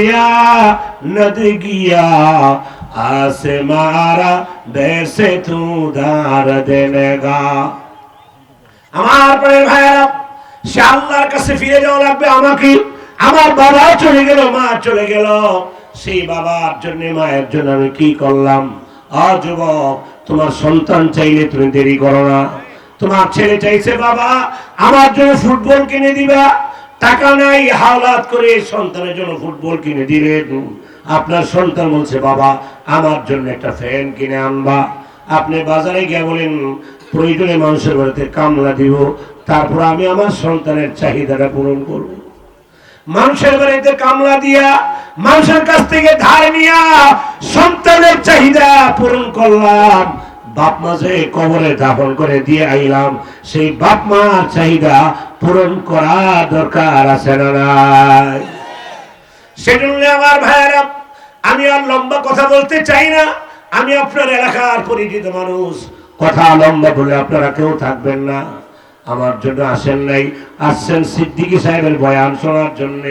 या नद गिया आसे मारा वैसे तू धार देने का আমার প্রাণের ভাইয়েরা সে আল্লাহর কাছে ফিরে যাওয়া লাগবে আমাকে আমার বাবা চলে গেল মা চলে গেল সেই বাবার জন্য মায়ের জন্য আমি কি করলাম আ যুবক তোমার সন্তান চাইলে তুমি দেরি করো না তোমার ছেলে চাইছে বাবা আমার জন্য ফুটবল কিনে দিবা টাকা নাই, হাওলাত করে সন্তানের জন্য ফুটবল কিনে দিলেন। আপনার সন্তান বলছে, বাবা, আমার জন্য একটা ফ্যান কিনে আনবা। আপনি বাজারে গিয়ে বলেন, প্রয়োজনে মানুষের বাড়িতে কামলা দিব, তারপর আমি আমার সন্তানের চাহিদাটা পূরণ করব। মানুষের বাড়িতে কামলা দিয়া, মানুষের কাছ থেকে ধার নিয়া সন্তানের চাহিদা পূরণ করলাম। বাপ মা যে কবরে দাফন করে দিয়ে আইলাম, সেই বাপ মার চাহিদা পূরণ করা দরকার আছে না নাই? সেজন্য আমার ভাইয়েরা, আমি আর লম্বা কথা বলতে চাই না। আমি আপনার এলাকার পরিচিত মানুষ। কথা লম্বা বলে আপনারা কেউ থাকবেন না। আমার জন্য আসেন নাই। আসছেন সিদ্দিকী সাহেবের বয়ান শোনার জন্য।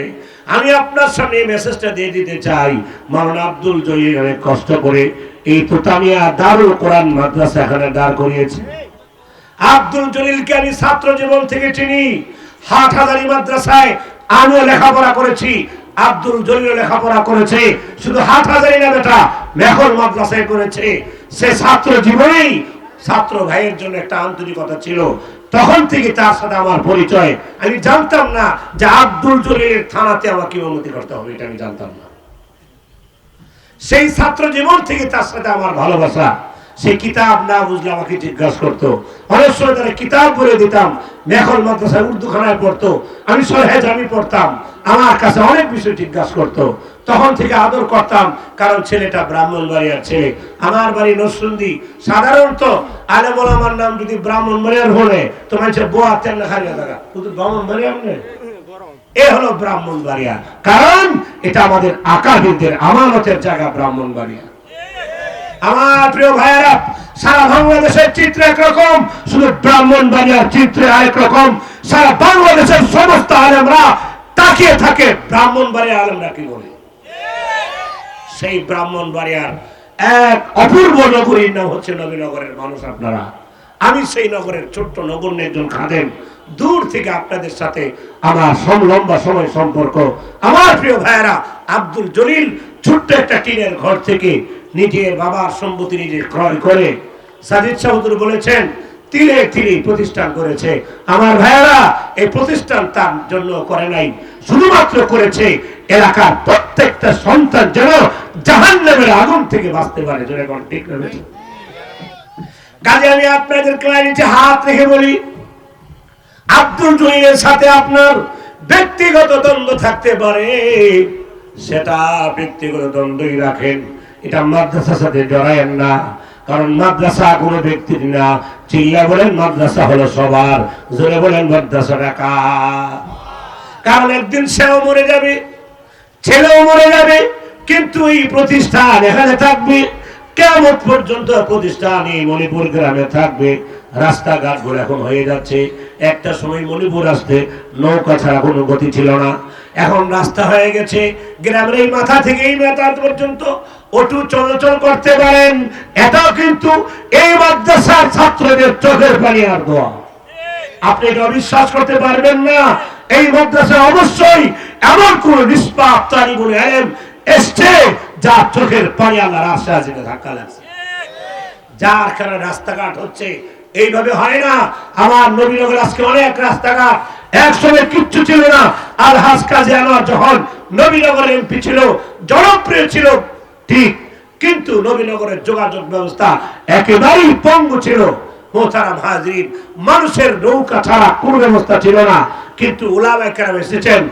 আমি আপনার সামনে মেসেজটা দিয়ে দিতে চাই। মাওলানা আব্দুল জয়ী অনেক কষ্ট করে এই তোতামিয়া দারুল কোরআন মাদ্রাসা এখানে দাঁড় করিয়েছে। আব্দুল জলিলকে আমি ছাত্র জীবন থেকে চিনি। হাট হাজারি মাদ্রাসায় আমিও লেখাপড়া করেছি। আব্দুল জলিল লেখাপড়া করেছে। শুধু হাট হাজারি না বেটা মেহল মাদ্রাসায় করেছে। সে ছাত্র জীবনেই ছাত্র ভাইয়ের জন্য একটা আন্তরিকতা ছিল। তখন থেকে তার সাথে আমার পরিচয়। আমি জানতাম না যে আব্দুল জলিলের থানাতে আমাকে অনুমতি করতে হবে, এটা আমি জানতাম না। সেই ছাত্র জীবন থেকে তার সাথে আমার ভালোবাসা। সেই কিতাব না বুঝলে আমাকে জিজ্ঞাসা করতো। অনেক সময় তারা কিতাব বলে দিতাম। মেখল মাদ্রাসায় উর্দু খানায় পড়তো। আমি সরহেজ আমি পড়তাম। আমার কাছে অনেক বিষয় জিজ্ঞাসা করতো। তখন থেকে আদর করতাম, কারণ ছেলেটা ব্রাহ্মণ বাড়িয়ার ছেলে আমার বাড়ি নসুন্দি সাধারণত আলেমল আমার নাম যদি ব্রাহ্মণ বাড়িয়ার হলে তো মানুষের বোয়া তেল খারিয়া থাকা। শুধু ব্রাহ্মণ বাড়িয়ার নেই এ হলো ব্রাহ্মণ বাড়িয়া। কারণ এটা আমাদের আকাবিদের আমানতের জায়গা ব্রাহ্মণ বাড়িয়া। আমার প্রিয় ভাইয়েরা, সারা বাংলাদেশের চিত্র একরকম শুধু ব্রাহ্মণ বাড়িয়ার চিত্র আরেক রকম, সারা বাংলাদেশের সমস্ত আলেমরা তাকিয়ে থাকে ব্রাহ্মণ বাড়িয়া আলেমরা কি বলে? সেই ব্রাহ্মণ বাড়িয়ার এক অপূর্ব নগরীর নাম হচ্ছে নবীনগরের মানুষ আপনারা। আমি সেই নগরের ছোট্ট নগণ্য একজন খাদেন দূর থেকে আপনাদের সাথে আমার লম্বা সময় সম্পর্ক। আমার প্রিয় ভাইয়েরা, আব্দুল জলিল ছোট্ট একটা টিনের ঘর থেকে নিজের বাবার সম্পত্তি নিজে ক্রয় করে সাজিদ সাহুদুর বলেছেন, তিলে তিলে প্রতিষ্ঠান করেছে। আমার ভাইয়েরা এই প্রতিষ্ঠান তার জন্য করে নাই। শুধুমাত্র করেছে এলাকার প্রত্যেকটা সন্তান যেন জাহান নামের আগুন থেকে বাঁচতে পারে। কাজে আমি আপনাদের ক্লাইন্টে হাত রেখে বলি, আব্দুল জলিলের সাথে আপনার ব্যক্তিগত দ্বন্দ্ব থাকতে পারে, সেটা ব্যক্তিগত দ্বন্দ্বই রাখেন। এটা মাদ্রাসার সাথে জড়ায়েন না। কারণ মাদ্রাসা কোনো ব্যক্তির না। চিল্লা বলেন মাদ্রাসা হলো সবার, জোরে বলেন মাদ্রাসা ডাকা। কারণ একদিন সেও মরে যাবে, ছেলেও মরে যাবে, কিন্তু এই প্রতিষ্ঠান এখানে থাকবে, কেমন পর্যন্ত প্রতিষ্ঠান এই মণিপুর গ্রামে থাকবে রাস্তাঘাটগুলো এখন হয়ে যাচ্ছে। একটা সময় মণিপুর আসতে নৌকা ছাড়া কোনো গতি ছিল না। এখন রাস্তা হয়ে গেছে। গ্রামের এই মাথা থেকে এই মাথা পর্যন্ত অটু চলাচল করতে পারেন। এটাও কিন্তু এই মাদ্রাসার ছাত্রদের চোখের পানি আর দোয়া। আপনি এটা অবিশ্বাস করতে পারবেন না। এই মাদ্রাসা অবশ্যই এমন কোন নিষ্পাপ তারিবুল এলেম এসছে যা চোখের পানি আল্লাহ রাস্তা আছে ধাক্কা লাগছে। যার কারণে রাস্তাঘাট হচ্ছে এইভাবে হয় না। আমার নবীনগর আজকে অনেক রাস্তাঘাট, একসময় কিচ্ছু ছিল না। আর হাজ কাজে আনোয়ার যখন নবীনগরের এমপি ছিল, জনপ্রিয় ছিল, ঠিক। কিন্তু নবীনগরের যোগাযোগ ব্যবস্থা একেবারেই পঙ্গু ছিল। মানুষের নৌকা ছাড়া কোনো ব্যবস্থা ছিল না। কিন্তু কেরাম এসেছেন,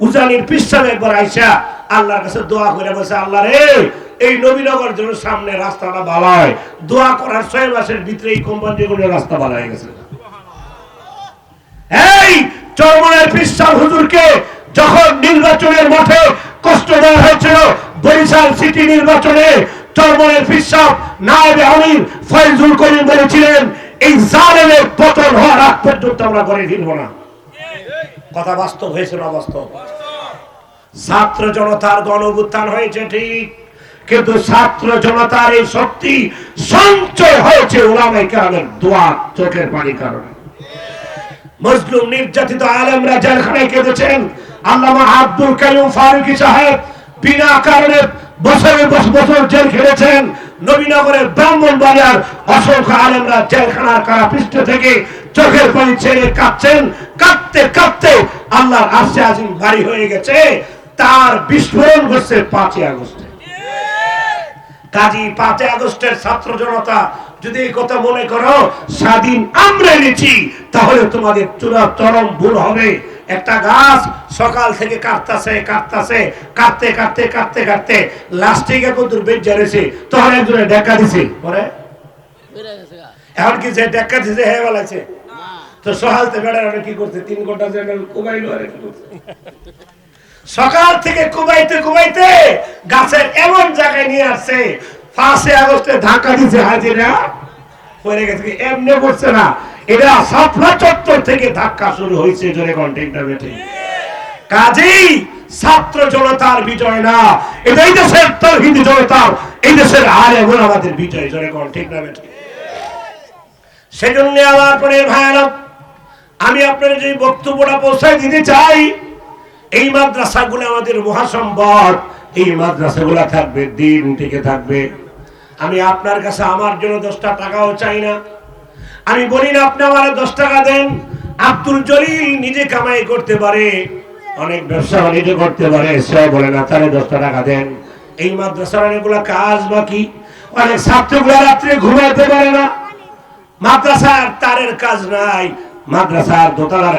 উজানির পিসাব একবার আইসা আল্লাহর কাছে দোয়া করে বসে আল্লাহ রে এই নবীনগর জন্য সামনে রাস্তাটা ভালো হয় দোয়া করার ছয় মাসের ভিতরে এই কোম্পানিগুলো রাস্তা ভালো হয়ে গেছে এই চরমনের হুজুরকে যখন নির্বাচনের মাঠে কষ্ট দেওয়া হয়েছিল, বরিশাল সিটি নির্বাচনে চরমনের পিসাব নায়েবে আমির ফয়জুল করিম বলেছিলেন, এই জালেমের পতন হওয়ার আগ পর্যন্ত আমরা করে ফিরবো না। কথা বাস্তব হয়েছে না বাস্তব? ছাত্র জনতার গণ হয়েছে ঠিক। কিন্তু ছাত্র জনতার এই শক্তি সঞ্চয় হয়েছে ওলামাই কারণের দোয়া চোখের পানি কারণে। মজলুম নির্যাতিত আলেমরা জেলখানায় কেঁদেছেন। আল্লামা আব্দুল কাইম ফারুকি সাহেব বিনা কারণে বছর বছর জেল খেলেছেন। নবীনগরের ব্রাহ্মণ বাজার অসংখ্য আলেমরা জেলখানার কারা পৃষ্ঠ থেকে চোখের পানি ছেড়ে কাঁদছেন। কাঁদতে কাঁদতে আল্লাহর আশে আজিম বাড়ি হয়ে গেছে। তার বিস্ফোরণ ঘটছে পাঁচই আগস্টে। কাজী পাঁচই আগস্টের ছাত্র জনতা, যদি এই কথা মনে করো, স্বাধীন আমরা এনেছি, তাহলে তোমাদের চূড়া চরম ভুল হবে। একটা গাছ সকাল থেকে কাটতাছে কাটতাছে, কাটতে কাটতে কাটতে কাটতে লাস্টে গিয়ে কত বেঁচে রয়েছে তখন একজনে দেখা দিছে। পরে। এখন কি যে দেখা দিছে হয়ে বেলাছে তো সকালতে বেড়ানো কি করছে? তিন ঘণ্টা জেনারেল কুবাইলো আর কি করছে? সকাল থেকে কুবাইতে কুবাইতে গাছের এমন জায়গায় নিয়ে আসছে পাঁচে আগস্টে ধাক্কা দিছে হাজিরা। পড়ে গেছে এমনি করছে না। এটা সাফলা চত্বর থেকে ধাক্কা শুরু হয়েছে, জোরে কন্টেন্টটা বেঠে? কাজেই ছাত্র জনতার বিজয় না। এটা এই দেশের তরহিদি জনতার, এই দেশের আর এমন আমাদের বিজয়, জোরে কন ঠিক না বেঠে? সেজন্য আমার পরে ভাইয়ারা, আমি আপনার যে বক্তব্যটা পৌঁছায় দিতে চাই এই মাদ্রাসাগুলো আমাদের মহাসম্পদ। এই মাদ্রাসাগুলো থাকবে, দিন থেকে থাকবে। আমি আপনার কাছে আমার জন্য দশটা টাকাও চাই না। আমি বলি না, আপনি আমার দশ টাকা দেন। আব্দুল জলিল নিজে কামাই করতে পারে, অনেক ব্যবসা বাণিজ্য করতে পারে সে বলে না, তাহলে দশটা টাকা দেন। এই মাদ্রাসার অনেকগুলো কাজ বাকি। অনেক ছাত্রগুলো রাত্রে ঘুমাইতে পারে না। মাদ্রাসার তারের কাজ নাই, মাদ্রাসার দোতলার